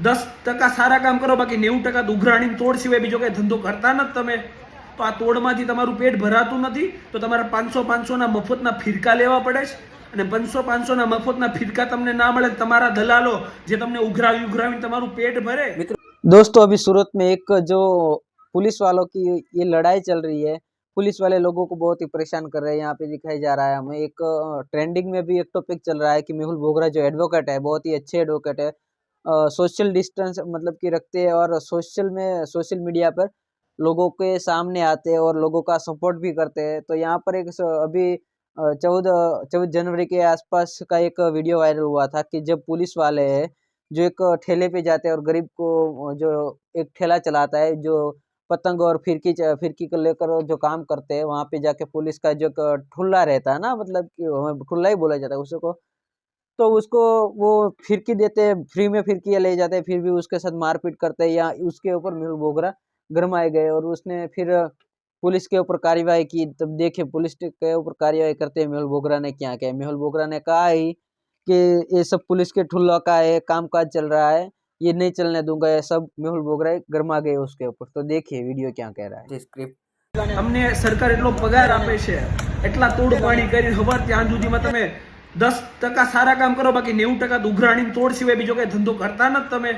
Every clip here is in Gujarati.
દસ ટકા સારા કામ કરો બાકી નેવું ટકા ઉઘરાણી તોડ સિવાય બીજો કઈ ધંધો કરતા નથી તમે તો આ તોડમાંથી તમારું પેટ ભરાતું નથી તો તમારે પાંચસો પાંચસોના મફતના ફિરકા લેવા પડે છે અને પાંચસો પાંચસોના મફતના ફિરકા તમને ના મળે તમારા દલાલો જે તમને ઉઘરાવી ઉઘરાવીને તમારું પેટ ભરે दोस्तों अभी सूरत में एक जो पुलिस वालों की ये लड़ाई चल रही है पुलिस वाले लोगों को बहुत ही परेशान कर रहे हैं यहाँ पे दिखाई जा रहा है हमें एक ट्रेंडिंग में भी एक टॉपिक चल रहा है कि मेहुल बोगरा जो एडवोकेट है बहुत ही अच्छे एडवोकेट है सोशल डिस्टेंस मतलब कि रखते हैं और सोशल में, सोशल मीडिया पर लोगों के सामने आते हैं और लोगों का सपोर्ट भी करते हैं। तो यहाँ पर एक अभी चौदह चौदह जनवरी के आसपास का एक वीडियो वायरल हुआ था कि जब पुलिस वाले हैं, जो एक ठेले पे जाते हैं और गरीब को जो एक ठेला चलाता है, जो पतंग और फिरकी फिरकी को लेकर जो काम करते हैं, वहाँ पे जाके पुलिस का जो ठुल्ला रहता है ना मतलब कि ठुल्ला ही बोला जाता है, उसको तो उसको वो फिरकी देते हैं फ्री में फिरकी ले जाते हैं फिर भी उसके साथ मारपीट करते हैं या उसके ऊपर मेहुल बोगरा गरमाए गए और उसने फिर पुलिस के ऊपर कार्यवाही की तब देखिए पुलिस के ऊपर कार्यवाही करते हैं मेहुल बोगरा ने क्या किया मेहुल बोगरा ने कहा ही कि ये सब पुलिस के ठुल्ला का है कामकाज चल रहा है ये नहीं चलने दूंगा ये सब मेहुल बोगरा गरमा गए उसके ऊपर तो देखिए वीडियो क्या कह रहा है स्क्रिप्ट અમને સરકાર એટલો પગાર આપે છે એટલા તોડ પાણી કરી ખબર ત્યાં સુધીમાં તમે દસ ટકા સારા કામ કરો, બાકી નેવું ટકા દુઘરાણી તોડ સિવાય બીજો કઈ ધંધો કરતા નથી તમે.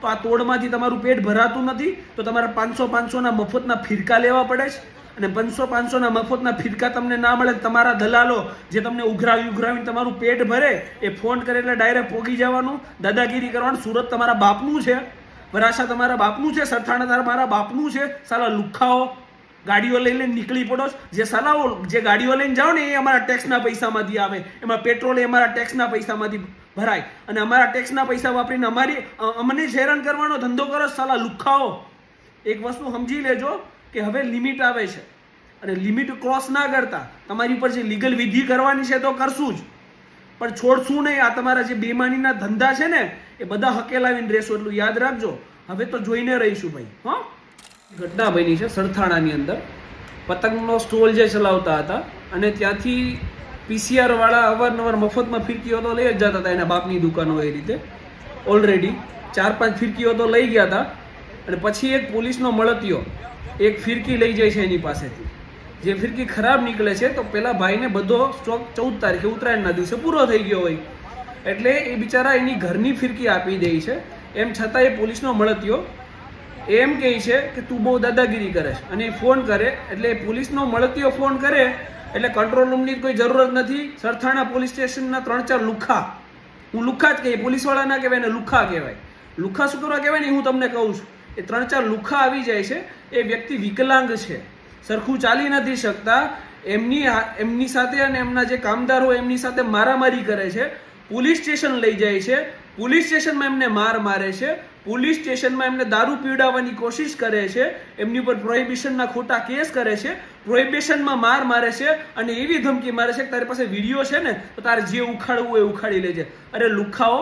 તો આ તોડમાંથી તમારું પેટ ભરાતું નથી, તો તમારે પાંચસો પાંચસોના મફતના ફિરકા લેવા પડે છે. અને પાંચસો પાંચસોના મફતના ફિરકા તમને ના મળે તમારા દલાલો જે તમને ઉઘરાવી ઉઘરાવીને તમારું પેટ ભરે, એ ફોન કરે એટલે ડાયરેક્ટ પોગી જવાનું, દાદાગીરી કરવાનું. સુરત તમારા બાપનું છે. વરાછા તમારા બાપનું છે, સરથાણા તમારા બાપનું છે. સાલા લુખાઓ. ગાડીઓ લઈને નીકળી પડો જે સલાવો જે ગાડીઓ લઈને જાઓ ને એ અમારા ટેક્સના પૈસામાંથી આવે. એમાં પેટ્રોલ એ અમારા ટેક્સના પૈસામાંથી ભરાય. અને અમારા ટેક્સના પૈસા વાપરીને અમારી અમને જ હેરાન કરવાનો ધંધો કરો સલાહ સાલા લુખાઓ. એક વસ્તુ સમજી લેજો કે હવે લિમિટ આવે છે. અને લિમિટ ક્રોસ ના કરતા. તમારી ઉપર જે લીગલ વિધિ કરવાની છે તો કરશું જ. પણ છોડશું નહીં. આ તમારા જે બેમાનીના ધંધા છે ને, એ બધા હકેલાવીને રહેશો. એટલું યાદ રાખજો. હવે તો જોઈને રહીશું ભાઈ, હા? ઘટના બની છે સરથાણાની અંદર. પતંગનો સ્ટોલ જે ચલાવતા હતા અને ત્યાંથી પીસીઆરવાળા અવારનવાર મફતમાં ફિરકીઓ તો લઈ જ જતા હતા, એના બાપની દુકાનો એ રીતે. ઓલરેડી ચાર પાંચ ફિરકીઓ તો લઈ ગયા હતા અને પછી એક પોલીસનો મળતિયો, એક ફિરકી લઈ જાય છે એની પાસેથી. જે ફિરકી ખરાબ નીકળે છે તો પેલા ભાઈને બધો સ્ટોક ચૌદ તારીખે, ઉત્તરાયણના દિવસે પૂરો થઈ ગયો હોય. એટલે એ બિચારા એની ઘરની ફિરકી આપી દે છે. એમ છતાં એ પોલીસનો મળતિયો એમ કહે છે કે તું બહુ દાદાગીરી કરે છે. અને એ ફોન કરે, એટલે પોલીસનો મળતીઓ ફોન કરે, એટલે કંટ્રોલ રૂમની કોઈ જરૂરત નથી. સરથાણા પોલીસ સ્ટેશનના ત્રણ ચાર લુખા. હું લુખા જ કહીએ પોલીસવાળા ના કહેવાય ને લુખા કહેવાય. લુખા શું કરવા કહેવાય ને હું તમને કહું છું. એ ત્રણ ચાર લુખા આવી જાય છે, એ વ્યક્તિ વિકલાંગ છે. સરખું ચાલી નથી શકતા. એમની એમની સાથે અને એમના જે કામદારો એમની સાથે મારામારી કરે છે. પોલીસ સ્ટેશન લઈ જાય છે. પોલીસ સ્ટેશનમાં એમને માર મારે છે. પોલીસ સ્ટેશનમાં એમને દારૂ પીવડાવવાની કોશિશ કરે છે. એમની ઉપર પ્રોહિબિશનના ખોટા કેસ કરે છે. પ્રોહિબિશનમાં માર મારે છે અને એવી ધમકી મારે છે કે તારી પાસે વીડિયો છે ને, તો તારે જે ઉખાડવું એ ઉખાડી લેજે. અરે લુખાઓ,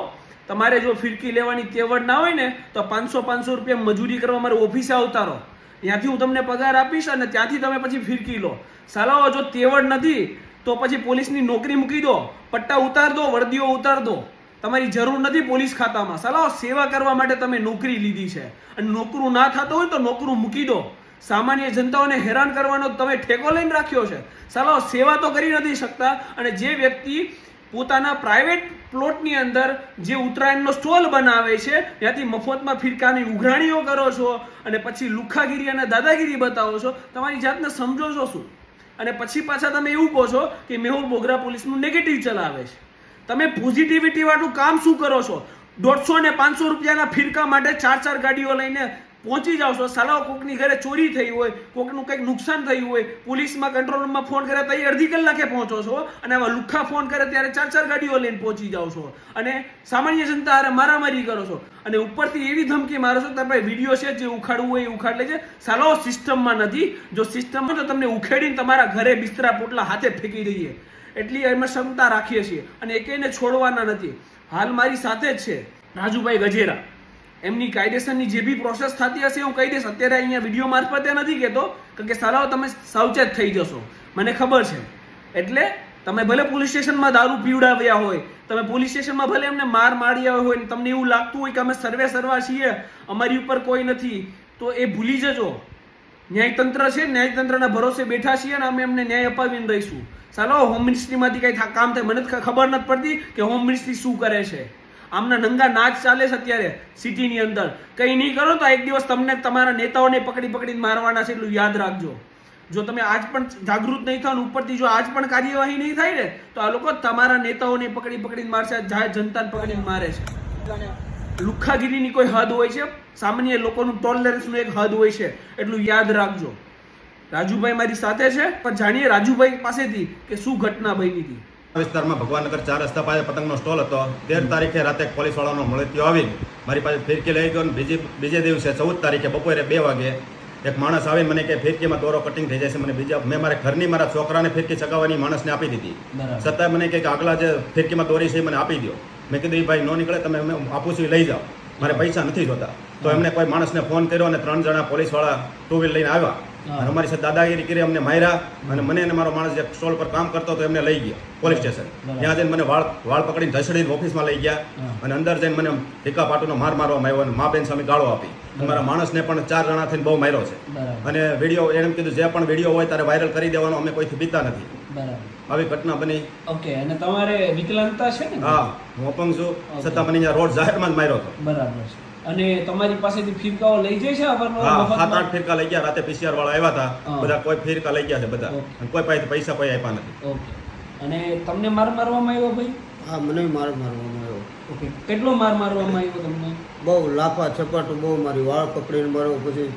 તમારે જો ફિરકી લેવાની તેવડ ના હોય ને, તો પાંચસો પાંચસો રૂપિયા મજૂરી કરવા મારે ઓફિસે આવતા રહો ત્યાંથી હું તમને પગાર આપીશ અને ત્યાંથી તમે પછી ફિરકી લો. સાલાઓ, જો તેવડ નથી તો પછી પોલીસની નોકરી મૂકી દો, પટ્ટા ઉતાર દો, વર્દીઓ ઉતાર દો. તમારી જરૂર નથી પોલીસ ખાતામાં. સલાહ સેવા કરવા માટે તમે નોકરી લીધી છે. અને નોકરું ના થતું હોય તો નોકરું મૂકી દો. સામાન્ય જનતાઓને હેરાન કરવાનો તમે ઠેકો લઈને રાખ્યો છે. સલાહ સેવા તો કરી નથી શકતા. અને જે વ્યક્તિ પોતાના પ્રાઇવેટ પ્લોટની અંદર જે ઉત્તરાયણનો સ્ટોલ બનાવે છે, ત્યાંથી મફતમાં ફિરકાની ઉઘરાણીઓ કરો છો અને પછી લુખાગીરી અને દાદાગીરી બતાવો છો, તમારી જાતને સમજો છો શું? અને પછી પાછા તમે એવું કહો છો કે મેહુલ બોગરા પોલીસનું નેગેટિવ ચલાવે છે. તમે પોઝિટિવિટીવાળું કામ શું કરો છો? દોઢસો ને પાંચસો રૂપિયાના ફિરકા માટે ચાર ચાર ગાડીઓ લઈને પહોંચી જાઓ છો. સલાહ કોકની ઘરે ચોરી થઈ હોય, કોકનું કંઈક નુકસાન થયું હોય, પોલીસમાં કંટ્રોલ રૂમમાં ફોન કરે તો અડધી કલાકે પહોંચો છો અને આવા લુખ્ખા ફોન કરે ત્યારે ચાર ચાર ગાડીઓ લઈને પહોંચી જાઓ છો. અને સામાન્ય જનતા હારે મારામારી કરો છો. અને ઉપરથી એવી ધમકી મારો છો તમે વીડિયો છે જે ઉખાડવું હોય એ ઉખાડ લેજે. સાલો, સિસ્ટમમાં નથી. જો સિસ્ટમમાં તો તમને ઉખેડીને તમારા ઘરે બિસ્તરા પોટલા હાથે ફેંકી દઈએ. એટલી અમે ક્ષમતા રાખીએ છીએ. અને એકેયને છોડવાના નથી. હાલ મારી સાથે જ છે. રાજુભાઈ ગજેરા. એમની કાયદેસરની જે બી પ્રોસેસ થતી હશે હું કહી દઈશ. અત્યારે અહીંયા વીડિયો મારફતે નથી કહેતો કે સલાહ તમે સાવચેત થઈ જશો. મને ખબર છે. એટલે તમે ભલે પોલીસ સ્ટેશનમાં દારૂ પીવડાવ્યા હોય, તમે પોલીસ સ્ટેશનમાં ભલે એમને માર માર્યા હોય ને તમને એવું લાગતું હોય કે અમે સર્વે સર્વા છીએ, અમારી ઉપર કોઈ નથી, તો એ ભૂલી જજો. ન્યાયતંત્ર છે, ન્યાયતંત્રના ભરોસે બેઠા છીએ અને અમે એમને ન્યાય અપાવીને રહીશું. ચાલો હોમ મિનિસ્ટ્રીમાંથી કંઈ કામ થાય. મને ખબર નથી પડતી કે હોમ મિનિસ્ટ્રી શું કરે છે. આમના નંગા નાચ ચાલે છે અત્યારે સિટીની અંદર. કંઈ નહીં કરો તો એક દિવસ તમને તમારા નેતાઓને પકડી પકડીને મારવાના છે એટલું યાદ રાખજો. જો તમે આજ પણ જાગૃત નહીં થાવ ઉપરથી જો આજ પણ કાર્યવાહી નહીં થાય ને, તો આ લોકો તમારા નેતાઓને પકડી પકડીને મારશે જાહેર જનતાને પકડીને મારે છે. લુખ્ખાગીરીની કોઈ હદ હોય છે? સામાન્ય લોકોનું ટોલરન્સનું એક હદ હોય છે. એટલું યાદ રાખજો. રાજુભાઈ મારી સાથે છે, પણ જાણીએ રાજુભાઈ પાસેથી કે શું ઘટના બની હતી. વિસ્તારમાં ભગવાનનગર ચાર રસ્તા પાસે પતંગનો સ્ટોલ હતો. તેર તારીખે રાતે પોલીસવાળાનો મળતીઓ આવીને મારી પાસે ફિરકી લઈ ગયો અને બીજી બીજે દિવસે ચૌદ તારીખે બપોરે બે વાગે એક માણસ આવીને મને કે ફિરકીમાં દોરો કટિંગ થઈ જશે. મને બીજા મેં મારા ઘરની મારા છોકરાને ફિરકી ચગાવવાની માણસને આપી દીધી. છતાં મને કે આગલા જે ફિરકીમાં દોરી છે એ મને આપી દો મેં કીધું એ ભાઈ ન નીકળે તમે આપું છું લઈ જાઓ. મારે પૈસા નથી જોતા. તો એમને કોઈ માણસને ફોન કર્યો અને ત્રણ જણા પોલીસવાળા ટુ વ્હીલ લઈને આવ્યા. અને અમારી સાથે દાદાગીરી કરી અમને માર્યા અને મને અને મારો માણસ જે સ્ટોલ પર કામ કરતો હતો એમને લઈ ગયા પોલીસ સ્ટેશન. ત્યાં જઈને મને વાળ વાળ પકડીને ધસડીને ઓફિસમાં લઈ ગયા અને અંદર જઈને મને ટીકા પાટુનો માર મારવામાં આવ્યો અને મા બેન સામે ગાળો આપી. મારા માણસને પણ ચાર જણા થઈને બહુ માર્યો છે. અને વીડિયો એમ કીધું જે પણ વીડિયો હોય ત્યારે વાયરલ કરી દેવાનો અમે કોઈથી બીતા નથી. આવી ઘટના બની. ઓકે અને તમારે વિકલાંગતા છે ને? હા હું અપંગ છું. છતાં મને અહીંયા રોડ જાહેરમાં જ માર્યો હતો. બરાબર છે. અને તમારી પાસેથી ફિરકાઓ લઈ જાય છે અવારનવાર સાત આઠ ફિરકા લઈ ગયા રાતે પીસીઆર વાળા આવ્યા હતા. બધા કોઈ ફિરકા લઈ ગયા છે બધા. કોઈ પાસે પૈસા કોઈ આપ્યા નથી. ઓકે. અને તમને માર મારવામાં આવ્યો ભાઈ? હા મને માર મારવામાં આવ્યો. ઓકે. કેટલો માર મારવામાં આવ્યો તમને? બહુ લાફા છપાટું બહુ મારી વાળ પકડીને મારો પછી.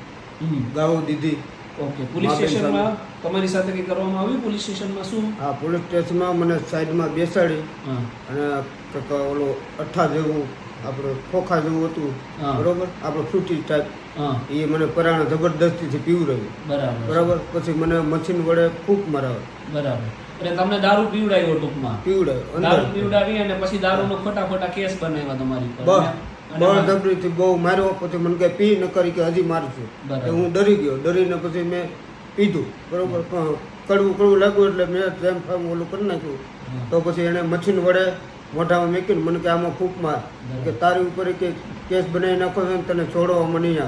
ગાળો દીધી. ઓકે. પોલીસ સ્ટેશનમાં તમારી સાથે કંઈ કરવામાં આવ્યું? પોલીસ સ્ટેશનમાં શું? હા પોલીસ સ્ટેશનમાં મને સાઈડમાં બેસાડી અને ઓલો અઠ્ઠા જેવું આપણે ખોખા જેવું હતું બરોબર? આપણે ફ્રૂટી ટાઈપ એ મને પરાણે જબરદસ્તીથી પીવડાવ્યું બરાબર. બરાબર? પછી મને મશીન વડે ફૂંક મરાવે બરાબર. એટલે તમને દારૂ પીવડાવ્યો ટૂંકમાં? પીવડાવ્યો દારૂ પીવડાવી અને પછી દારૂનો ખોટા ખોટા કેસ બનાવ્યા તમારી પર. બળજબરીથી બહુ માર્યો પછી મને કે પી ન કરી કે હજી મારશું. તો હું ડરી ગયો. ડરીને પછી મેં પીધું. બરોબર? કડવું કડવું લાગ્યું એટલે મેં જેમ ફેમ ઓલું કરી નાખ્યું. તો પછી એને મશીન વડે મોઢામાં મેકીને મને કે આમાં ફૂંક માર. કે તારી ઉપર કે કેસ બનાવી નાખો છે તને છોડવામાં નહીં આવે